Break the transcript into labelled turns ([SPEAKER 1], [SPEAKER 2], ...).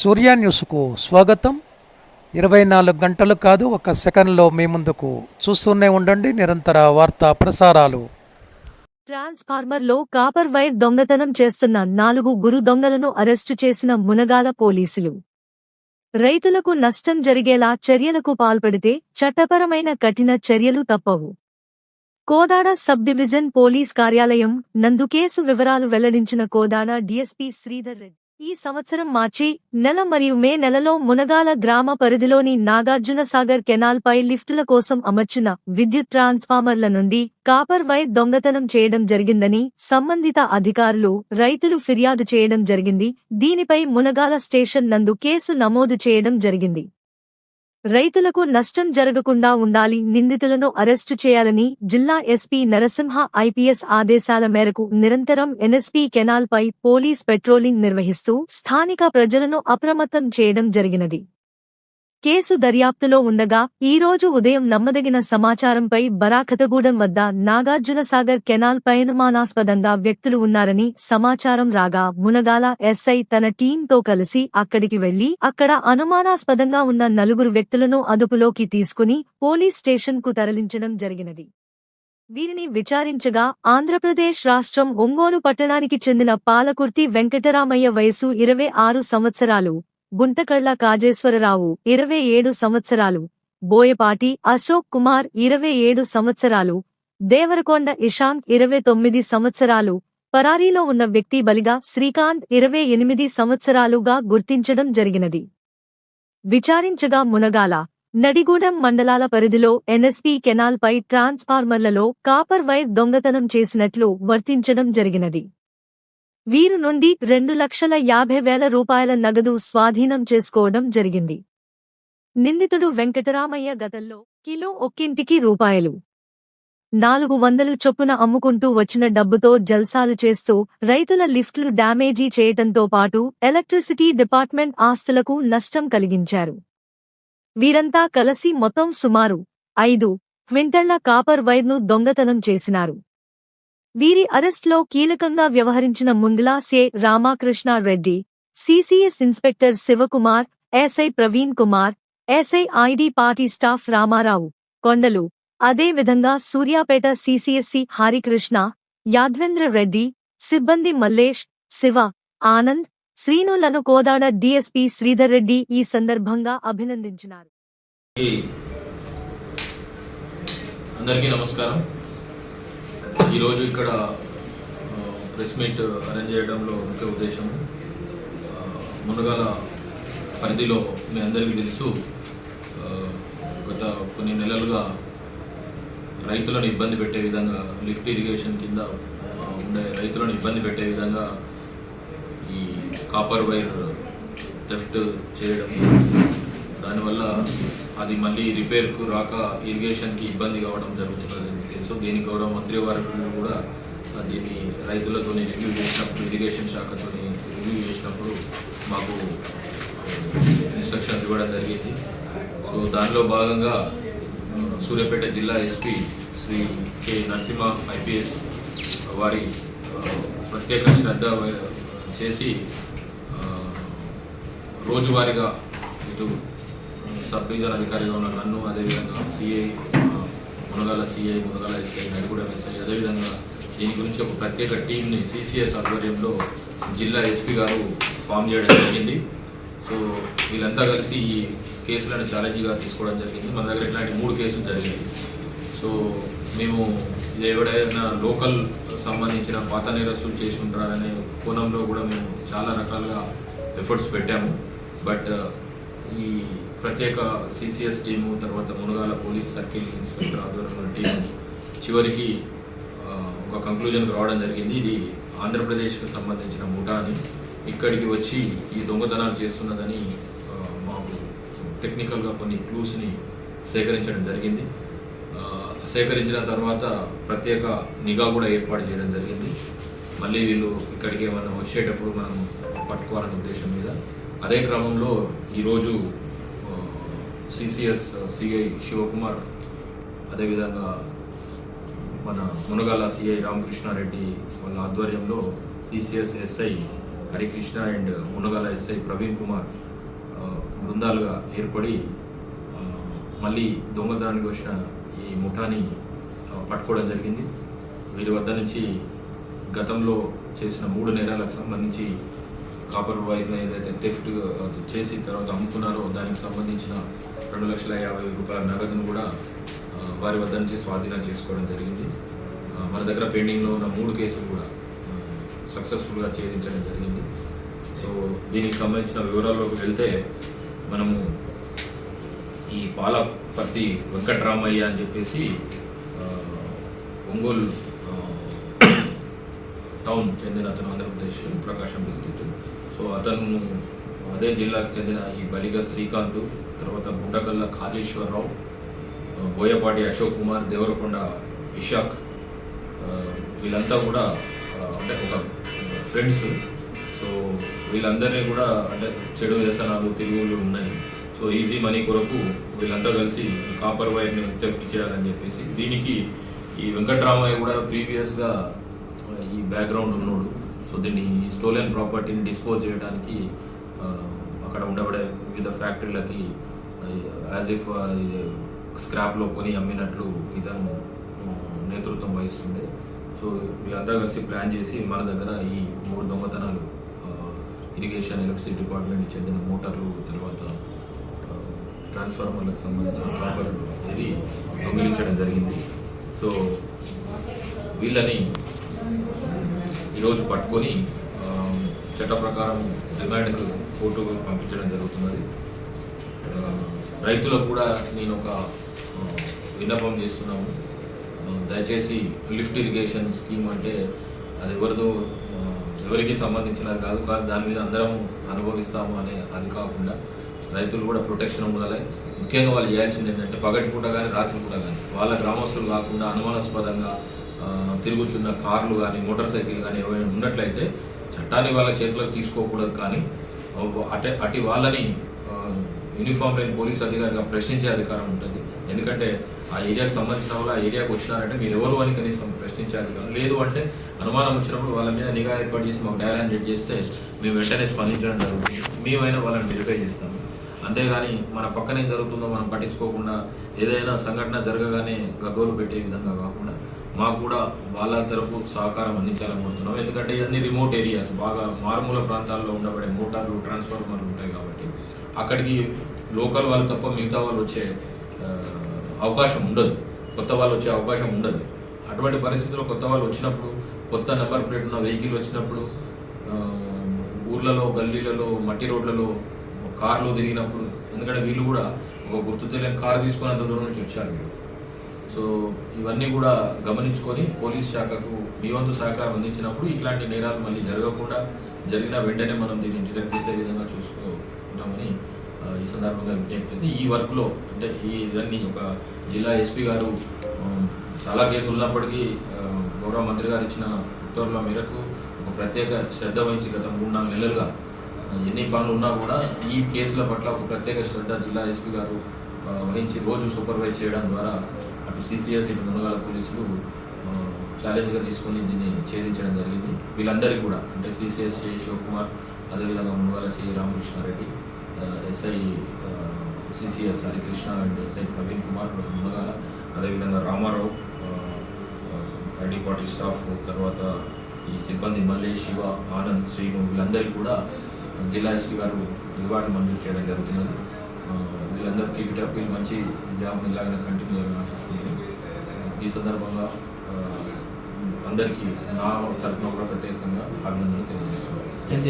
[SPEAKER 1] సూర్య న్యూస్కు స్వాగతం. ఇరవై నాలుగు గంటలు కాదు ఒక సెకండ్లో మీ ముందుకు చూస్తూనే ఉండండి. నిరంతర వార్తా ప్రసారాలు.
[SPEAKER 2] ట్రాన్స్ఫార్మర్లో కాపర్ వైర్ దొంగతనం చేస్తున్న నాలుగు గురు దొంగలను అరెస్టు చేసిన మునగాల పోలీసులు. రైతులకు నష్టం జరిగేలా చర్యలకు పాల్పడితే చట్టపరమైన కఠిన చర్యలు తప్పవు. కోదాడ సబ్ డివిజన్ పోలీస్ కార్యాలయం నందు కేసు వివరాలు వెల్లడించిన కోదాడ డీఎస్పీ శ్రీధర్ రెడ్డి. ఈ సంవత్సరం మార్చి నెల మరియు మే నెలలో మునగాల గ్రామ పరిధిలోని నాగార్జున సాగర్ కెనాల్ పై లిఫ్టుల కోసం అమర్చిన విద్యుత్ ట్రాన్స్ఫార్మర్ల నుండి కాపర్ వైర్ దొంగతనం చేయడం జరిగిందని సంబంధిత అధికారులు రైతులు ఫిర్యాదు చేయడం జరిగింది. దీనిపై మునగాల స్టేషన్ నందు కేసు నమోదు చేయడం జరిగింది. రైతులకు నష్టం జరగకుండా ఉండాలి నిందితులను అరెస్టు చేయాలని జిల్లా ఎస్పీ నరసింహ ఐపీఎస్ ఆదేశాల మేరకు నిరంతరం ఎన్ఎస్పీ కెనాల్ పై పోలీస్ పెట్రోలింగ్ నిర్వహిస్తూ స్థానిక ప్రజలను అప్రమత్తం చేయడం జరిగినది. కేసు దర్యాప్తులో ఉండగా ఈ రోజు ఉదయం నమ్మదగిన సమాచారంపై బరాఖతగూడెం వద్ద నాగార్జునసాగర్ కెనాల్ పయనుమానాస్పదంగా అనుమానాస్పదంగా వ్యక్తులు ఉన్నారని సమాచారం రాగా మునగాల ఎస్ఐ తన టీంతో కలిసి అక్కడికి వెళ్ళి అక్కడ అనుమానాస్పదంగా ఉన్న నలుగురు వ్యక్తులను అదుపులోకి తీసుకుని పోలీస్ స్టేషన్కు తరలించడం జరిగినది. వీరిని విచారించగా ఆంధ్రప్రదేశ్ రాష్ట్రం ఒంగోలు పట్టణానికి చెందిన పాలకుర్తి వెంకటరామయ్య వయసు ఇరవై ఆరు సంవత్సరాలు గుంటకళ్ళ కాజేశ్వరరావు ఇరవై ఏడు సంవత్సరాలు. బోయపాటి అశోక్ కుమార్ ఇరవై ఏడు సంవత్సరాలు. దేవరకొండ ఇషాంత్ ఇరవై తొమ్మిది సంవత్సరాలు. పరారీలో ఉన్న వ్యక్తి బలిగా శ్రీకాంత్ ఇరవై ఎనిమిది సంవత్సరాలుగా గుర్తించడం జరిగినది. విచారించగా మునగాల నడిగూడెం మండలాల పరిధిలో ఎన్ఎస్పీ కెనాల్ పై ట్రాన్స్ఫార్మర్లలో కాపర్ వైర్ దొంగతనం చేసినట్లు వర్తించడం జరిగినది. వీరు నుండి రెండు లక్షల యాభై వేల రూపాయల నగదు స్వాధీనం చేసుకోవడం జరిగింది. నిందితుడు వెంకటరామయ్య గతంలో కిలో ఒక్కింటికి రూపాయలు. నాలుగు వందలు చొప్పున అమ్ముకుంటూ వచ్చిన డబ్బుతో జల్సాలు చేస్తూ రైతుల లిఫ్ట్లు డ్యామేజీ చేయటంతో పాటు ఎలక్ట్రిసిటీ డిపార్ట్మెంట్ ఆస్తులకు నష్టం కలిగించారు. వీరంతా కలసి మొత్తం సుమారు ఐదు క్వింటళ్ళ కాపర్ వైర్ను దొంగతనం చేసినారు. వీరి అరెస్ట్లో కీలకంగా వ్యవహరించిన ముందులా సే Ramakrishna Reddy CCS inspector Shivakumar SI Praveen Kumar SI ID party staff Rama Rao Kondalu. అదేవిధంగా సూర్యాపేట సిసిఎస్సి హరికృష్ణ యాద్వేంద్ర రెడ్డి సిబ్బంది మల్లేష్ శివ ఆనంద్ శ్రీనులను కోదాడ డీఎస్పీ శ్రీధర్ రెడ్డి ఈ సందర్భంగా అభినందించినారు.
[SPEAKER 3] అందరికీ నమస్కారం. ఈరోజు ఇక్కడ ప్రెస్ మీట్ అరేంజ్ చేయడంలో ముఖ్య ఉద్దేశం మునగాల పరిధిలో మీ అందరికీ తెలుసు గత కొన్ని నెలలుగా రైతులను ఇబ్బంది పెట్టే విధంగా లిఫ్ట్ ఇరిగేషన్ కింద ఉండే రైతులను ఇబ్బంది పెట్టే విధంగా ఈ కాపర్ వైర్ థెఫ్ట్ చేయడం దానివల్ల అది మళ్ళీ రిపేర్కు రాక ఇరిగేషన్కి ఇబ్బంది కావడం జరుగుతున్నది. సో దీని గౌరవ మంత్రి వారు కూడా దీన్ని రైతులతో రివ్యూ చేసినప్పుడు ఇరిగేషన్ శాఖతో రివ్యూ చేసినప్పుడు మాకు ఇన్స్ట్రక్షన్స్ ఇవ్వడం జరిగింది. సో దానిలో భాగంగా సూర్యాపేట జిల్లా SP Shri K Narasimha IPS వారి ప్రత్యేక శ్రద్ధ చేసి రోజువారీగా ఇటు సబ్ డివిజన్ అధికారిగా ఉన్న నన్ను అదేవిధంగా CI Munagala CI Munagala SI నడుగుడ SI అదేవిధంగా దీని గురించి ఒక ప్రత్యేక టీంని సిసిఎస్ ఆధ్వర్యంలో జిల్లా ఎస్పీ గారు ఫామ్ చేయడం జరిగింది. సో వీళ్ళంతా కలిసి ఈ కేసులను ఛాలెంజ్గా తీసుకోవడం జరిగింది. మన దగ్గర ఇట్లాంటి మూడు కేసులు జరిగాయి. సో మేము ఎవడైనా లోకల్ సంబంధించిన పాత నేరస్తులు చేసి ఉంటారనే కోణంలో కూడా మేము చాలా రకాలుగా ఎఫర్ట్స్ పెట్టాము. బట్ ఈ ప్రత్యేక సిసిఎస్ టీము తర్వాత మునగాల పోలీస్ సర్కిల్ ఇన్స్పెక్టర్ ఆధ్వర్యంలో టీం చివరికి ఒక కంక్లూజన్కి రావడం జరిగింది. ఇది ఆంధ్రప్రదేశ్కి సంబంధించిన ముఠా అని. ఇక్కడికి వచ్చి ఈ దొంగతనాలు చేస్తున్నదని మాకు టెక్నికల్గా కొన్ని క్లూస్ని సేకరించడం జరిగింది. సేకరించిన తర్వాత ప్రత్యేక నిఘా కూడా ఏర్పాటు చేయడం జరిగింది. మళ్ళీ వీళ్ళు ఇక్కడికి మనం వచ్చేటప్పుడు మనం పట్టుకోవాలనే ఉద్దేశం మీద అదే క్రమంలో ఈరోజు సిసిఎస్ సిఐ శివకుమార్ అదేవిధంగా మన మునగాల సిఐ రామకృష్ణారెడ్డి వాళ్ళ ఆధ్వర్యంలో CCS SI Harikrishna and Munagala SI Praveen Kumar బృందాలుగా ఏర్పడి మళ్ళీ దొంగతనానికి వచ్చిన ఈ ముఠాని పట్టుకోవడం జరిగింది. వీరి వద్ద నుంచి గతంలో చేసిన మూడు నేరాలకు సంబంధించి కాపర్ వైర్ని ఏదైతే థెఫ్ట్ చేసి తర్వాత అమ్ముకున్నారో దానికి సంబంధించిన రెండు లక్షల యాభై రూపాయల నగదును కూడా వారి వద్ద నుంచి స్వాధీనం చేసుకోవడం జరిగింది. మన దగ్గర పెండింగ్లో ఉన్న మూడు కేసులు కూడా సక్సెస్ఫుల్గా ఛేదించడం జరిగింది. సో దీనికి సంబంధించిన వివరాల్లోకి వెళ్తే మనము ఈ పాలపర్తి వెంకట్రామయ్య అని చెప్పేసి ఒంగోలు టౌన్ చెందిన అతను ఆంధ్రప్రదేశ్ ప్రకాశం డిస్టిక్ సో అతను అదే జిల్లాకు చెందిన ఈ బలిగ శ్రీకాంత్ తర్వాత బుండకల్ల కాజేశ్వరరావు బోయపాటి అశోక్ కుమార్ దేవరకొండ ఇషాక్ వీళ్ళంతా కూడా అంటే ఒక ఫ్రెండ్స్. సో వీళ్ళందరినీ కూడా అంటే చెడు వ్యసనాలు తిరుగులు ఉన్నాయి. సో ఈజీ మనీ కొరకు వీళ్ళంతా కలిసి ఈ కాపర్ వైర్ని థెఫ్ట్ చేయాలని చెప్పేసి దీనికి ఈ వెంకట్రామయ్య కూడా ప్రీవియస్గా ఈ బ్యాక్గ్రౌండ్ ఉన్నాడు. సో దీన్ని ఈ స్టోలెన్ ప్రాపర్టీని డిస్పోజ్ చేయడానికి అక్కడ ఉండబడే వివిధ ఫ్యాక్టరీలకి యాజ్ ఇఫ్ స్క్రాప్లో కొని అమ్మినట్లు ఇతను నేతృత్వం వహిస్తుండే. సో వీళ్ళంతా కలిసి ప్లాన్ చేసి మన దగ్గర ఈ మూడు దొంగతనాలు ఇరిగేషన్ ఎలక్ట్రిసిటీ డిపార్ట్మెంట్ చెందిన మోటార్లు తర్వాత ట్రాన్స్ఫార్మర్లకు సంబంధించిన కాపర్ ఇది దొంగిలించడం జరిగింది. సో వీళ్ళని ఈరోజు పట్టుకొని చట్ట ప్రకారం డిమాండ్కు కోర్టుకు పంపించడం జరుగుతున్నది. రైతులకు కూడా నేను ఒక విన్నపం చేస్తున్నాము దయచేసి లిఫ్ట్ ఇరిగేషన్ స్కీమ్ అంటే అది ఎవరిదో ఎవరికి సంబంధించినది కాదు కాదు దాని మీద అందరం అనుభవిస్తాము అనే అది కాకుండా రైతులు కూడా ప్రొటెక్షన్ ఉండాలి. ముఖ్యంగా వాళ్ళు చేయాల్సింది ఏంటంటే పగటి పూట కానీ రాత్రి పూట కానీ వాళ్ళ గ్రామస్తులు కాకుండా అనుమానాస్పదంగా తిరుగుతున్న కార్లు కానీ మోటార్ సైకిల్ కానీ ఏమైనా ఉన్నట్లయితే చట్టాన్ని వాళ్ళ చేతిలోకి తీసుకోకూడదు కానీ అటే అటు వాళ్ళని యూనిఫామ్ లేని పోలీస్ అధికారిగా ప్రశ్నించే అధికారం ఉంటుంది. ఎందుకంటే ఆ ఏరియాకి సంబంధించిన వాళ్ళు ఆ ఏరియాకి వచ్చినారంటే మీరు ఎవరు అని కనీసం ప్రశ్నించే అధికారం లేదు అంటే అనుమానం వచ్చినప్పుడు వాళ్ళ మీద నిఘా ఏర్పాటు చేసి మాకు డైల్ హండ్రెడ్ చేస్తే మేము వెంటనే స్పందించడం జరుగుతుంది. మేమైనా వాళ్ళని వెరిఫై చేస్తాము అంతేగాని మన పక్కన ఏం జరుగుతుందో మనం పట్టించుకోకుండా ఏదైనా సంఘటన జరగగానే గగ్గోలు పెట్టే విధంగా కాకుండా మాకు కూడా వాళ్ళ తరపు సహకారం అందించాలనుకుంటున్నాం ఎందుకంటే ఇవన్నీ రిమోట్ ఏరియాస్ బాగా మారుమూల ప్రాంతాల్లో ఉండబడే మోటార్లు ట్రాన్స్ఫార్మర్లు ఉంటాయి కాబట్టి అక్కడికి లోకల్ వాళ్ళు తప్ప మిగతా వాళ్ళు వచ్చే అవకాశం ఉండదు. కొత్త వాళ్ళు వచ్చే అవకాశం ఉండదు. అటువంటి పరిస్థితుల్లో కొత్త వాళ్ళు వచ్చినప్పుడు కొత్త నెంబర్ ప్లేట్ ఉన్న వెహికల్ వచ్చినప్పుడు ఊర్లలో గల్లీలలో మట్టి రోడ్లలో కార్లు తిరిగినప్పుడు ఎందుకంటే వీళ్ళు కూడా ఒక గుర్తు తెలియని కారు తీసుకుని అంత దూరం నుంచి వచ్చారు వీళ్ళు. సో ఇవన్నీ కూడా గమనించుకొని పోలీస్ శాఖకు మీ వంతు సహకారం అందించినప్పుడు ఇట్లాంటి నేరాలు మళ్ళీ జరగకుండా జరిగిన వెంటనే మనం దీన్ని డిటెక్ట్ చేసే విధంగా చూసుకున్నామని ఈ సందర్భంగా విజ్ఞప్తి ఈ వర్క్లో అంటే ఈ ఇవన్నీ ఒక జిల్లా ఎస్పీ గారు చాలా కేసులు ఉన్నప్పటికీ గౌరవ మంత్రి గారు ఇచ్చిన ఉత్తర్వుల మేరకు ఒక ప్రత్యేక శ్రద్ధ వహించి గత మూడు నాలుగు నెలలుగా ఎన్ని పనులు ఉన్నా కూడా ఈ కేసుల పట్ల ఒక ప్రత్యేక శ్రద్ధ జిల్లా ఎస్పీ గారు వహించి రోజు సూపర్వైజ్ చేయడం ద్వారా సిసిఎస్ ఇటు మునగాల పోలీసులు ఛాలెంజ్గా తీసుకొని దీన్ని ఛేదించడం జరిగింది. వీళ్ళందరికీ కూడా అంటే సిసిఎస్ శివకుమార్ అదేవిధంగా Munagala C Ramakrishna Reddy SI CCS Harikrishna and SI Praveen Kumar Munagala అదేవిధంగా రామారావు ఐడి పార్టీ స్టాఫ్ తర్వాత ఈ సిబ్బంది మల్లేష్ శివ ఆనంద్ శ్రీను వీళ్ళందరికీ కూడా జిల్లా ఎస్పీ గారు రివార్డు మంజూరు చేయడం జరుగుతున్నది. వీళ్ళందరూ కీప్ ఇట్ అప్ వీళ్ళు మంచి జాబ్ ఇలాగనే కంటిన్యూ అని ఆశిస్తున్నాను ఈ సందర్భంగా అందరికీ నా తరఫున కూడా ప్రత్యేకంగా అభినందనలు తెలియజేస్తున్నాను.
[SPEAKER 4] ఎంత